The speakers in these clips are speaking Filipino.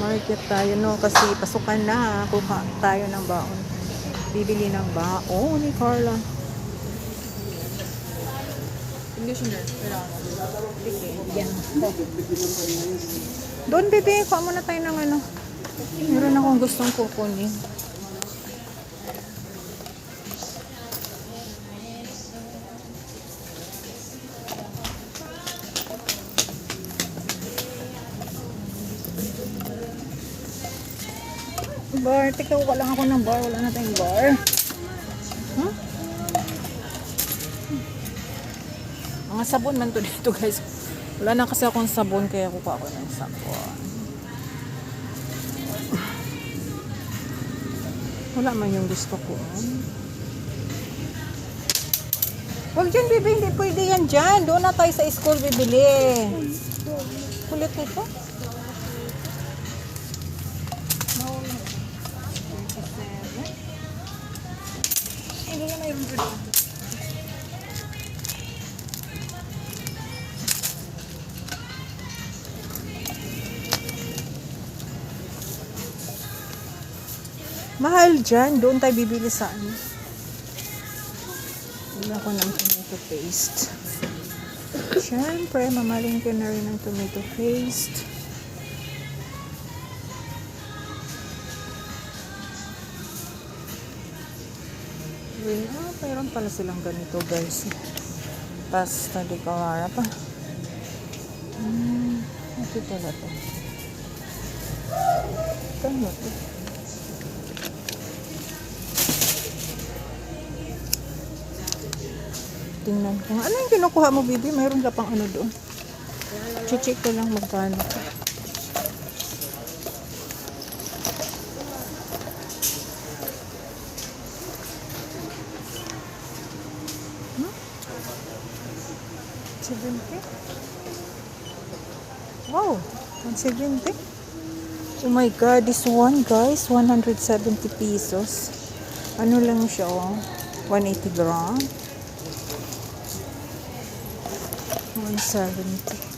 Market tayo, no? Kasi pasukan na. Kuha tayo ng baon. Bibili ng baon ni Carla. Conditioner. Yan. Doon, bebe. Kuha muna tayo ng ano. Meron akong gustong kukunin. Bar, teka, wala lang ako ng bar. Wala na tayong bar. Huh? Mga sabon man to dito guys. Wala na kasi akong sabon kaya kukuha ko ng sabon. Wala man yung gusto ko. Huwag dyan, bebe. Hindi pwede yan dyan. Doon na tayo sa school bibili. Kulit nito. Hindi na mayroon dito. Mahal dyan. Doon tayo bibili sa ano. Wala ko ng tomato paste. Siyempre, mamaling ko na rin ng tomato paste. Wait, ah, mayroon pala silang ganito guys. Pasta di kawara pa. Hmm, ito pala to. Kano to? Tingnan ko. Ano yung kinukuha mo, baby? Mayroon ka pang ano doon. Check ko lang magkano. Hmm? 70? Wow, 170? Oh my God, this one guys, 170 pesos. Ano lang siya, oh? 180 gram. 170.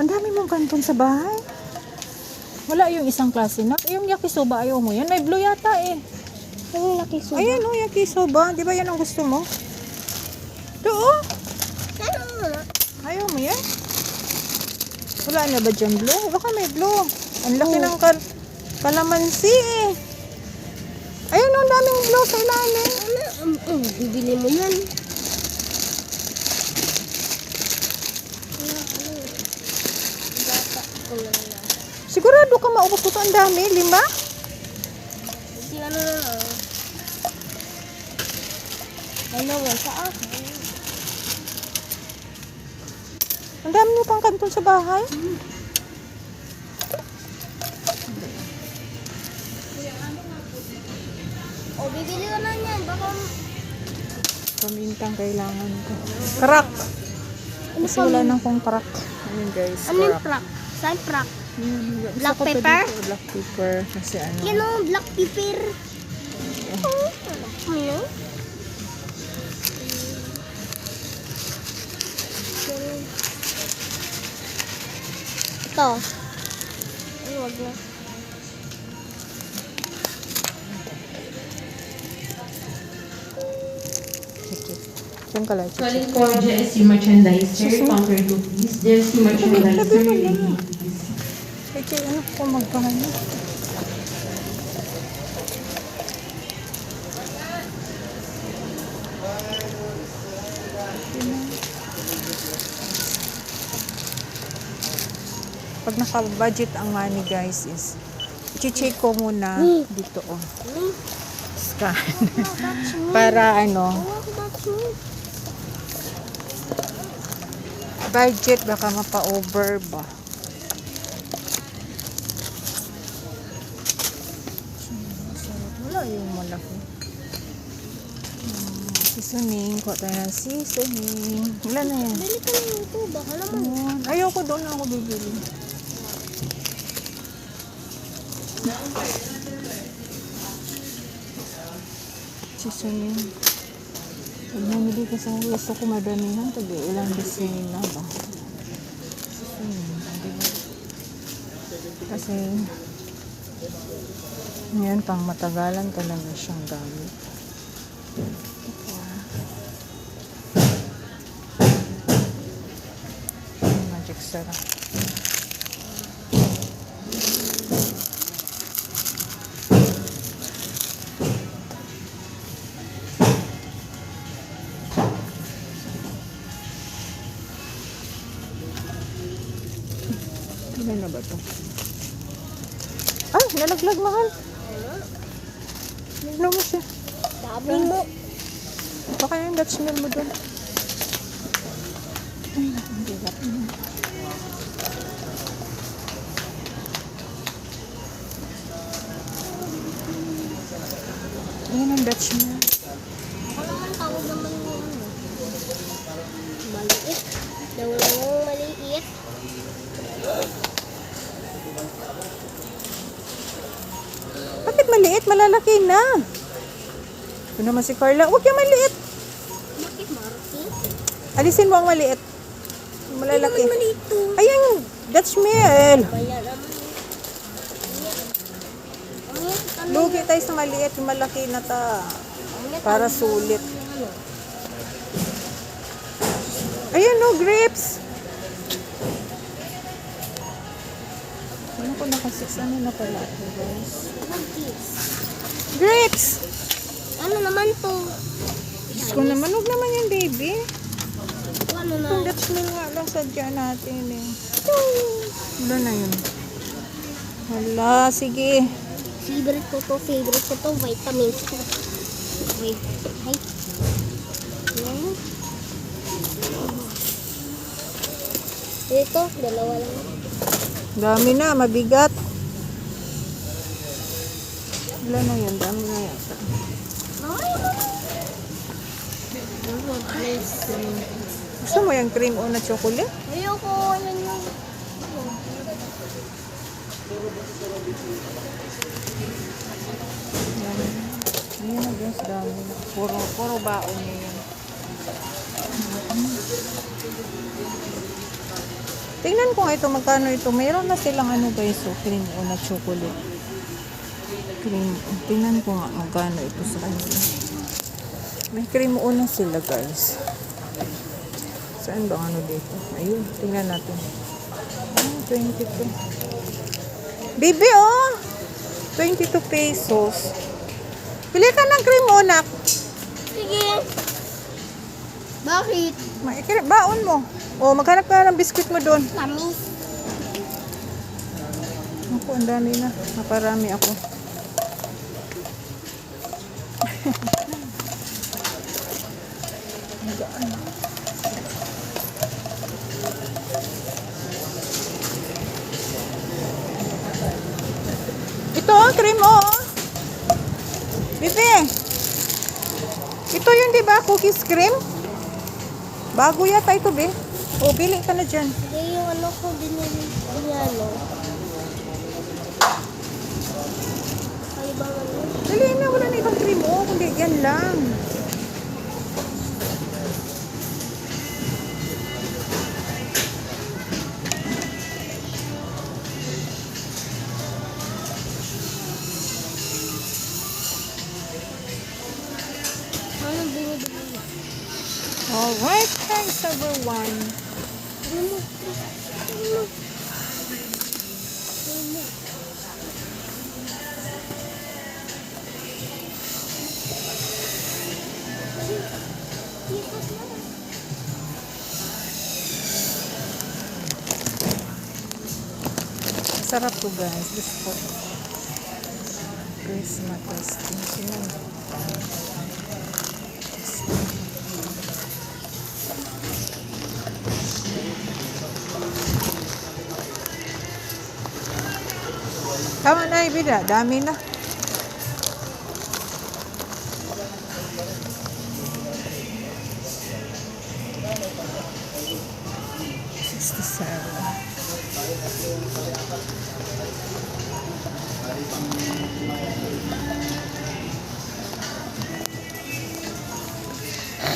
Ang dami mong kanton sa bahay. Wala yung isang klase na. Yung yakisoba ayaw mo yan. May blue yata eh. Ang laki suba. Ayan oh, yakisoba. Di ba yan ang gusto mo? Doon. Ayaw mo yan? Wala na ba dyan blue? Baka may blue. Ang laki Oo. ng kal kalamansi eh. Ayun oh, ang daming blue sa ilalim. Ano? Um, um, bibili mo yan. Bata ko lang yan. Sigurado ka maubos ko to ang dami. Lima? Hindi ano na lang. Dalawa sa akin. Ang dami mo pang kanton sa bahay. O, bibili ko na yan. Baka... Pamintang kailangan ko. Crack. Kasi wala nang kong crack. Ayun guys, Ano yung prak? Saan prak? Yun. Black pepper? dito, Black pepper. Kasi ano. Yan o, black pepper. Oh, ano? Ito. Ay, wag na. Yung kalay, chichi. Calling for GSC merchandiser, counter 2 please. GSC merchandiser, Chichi, ano ko magkano? Pag naka-budget ang money guys is i-check ko muna dito oh. Scan. Para ano, budget baka mapa-over ba. Wala yung malaki. Hmm, Seasoning. Kuha tayo ng seasoning. Ilan na yan? Bili ka na ito. Baka naman. Ayan. Ayoko doon na ako bibili. Seasoning. Pag namili ka sa gusto ko madamihan, tag ilang design na ba? Seasoning, ba? Kasi, ngayon pang matagalan talaga siyang gamit. Magic sarap. Ilan na ba to? Ay, nalaglag mahal. Ano mo siya? Sabi mo. Baka yung Dutch mill mo doon. Ay, ang bigat. Ayan ang Dutch mill. Maliit? Malalaki na. Ito naman si Carla. Huwag yung maliit. Bakit Marky? Alisin mo ang maliit. Malalaki. Naman maliit to. Ayan, Dutch ano Lugi tayo sa maliit. Yung malaki na ta. Para sulit. Ayan no, grapes. Ko nakasix? Ano na pala ito, guys? Grapes! Ano naman to? Diyos ko naman, huwag naman yan, baby. Ano na? Kung Dutch mill nga lang sadya natin eh. Wala na yun. Wala, sige. Favorite ko to, favorite ko to, vitamins ko. Wait, ay. Ano? Ito, dalawa lang. Dami na, mabigat. Wala na yun, dami na yata. Gusto mo yung cream o na chocolate? Ayoko, yan yung... Na. Ayan na guys, dami na. Puro, puro baon niya yan. Tingnan ko nga ito, magkano ito. Mayroon na silang ano guys, so cream o na chocolate. Cream. Tingnan ko nga magkano ito sa kanila. May cream o na sila guys. Saan ba ano dito? Ayun, tingnan natin. Ah, 22. Bibi oh! 22 pesos. Pili ka ng cream o nak. Sige. Bakit? Maikir, baon mo. O, maghanap ka ng biskuit mo doon. Tamis. Ako, ang dami na. Naparami ako. Ito, cream, oh. Bibi. Ito yun, di ba? Cookies cream? Bago yata ito, be. O, pili ka na dyan. Sige, yung ano ko binili. Ay, ba ano? Dali na, wala na ibang cream. Oh, kundi yan lang. Alright, thanks everyone. Ano? Ano? Ano? Ikot na. Sarap to guys. This po. Christmas testing. Tama na, Ibida. Dami na.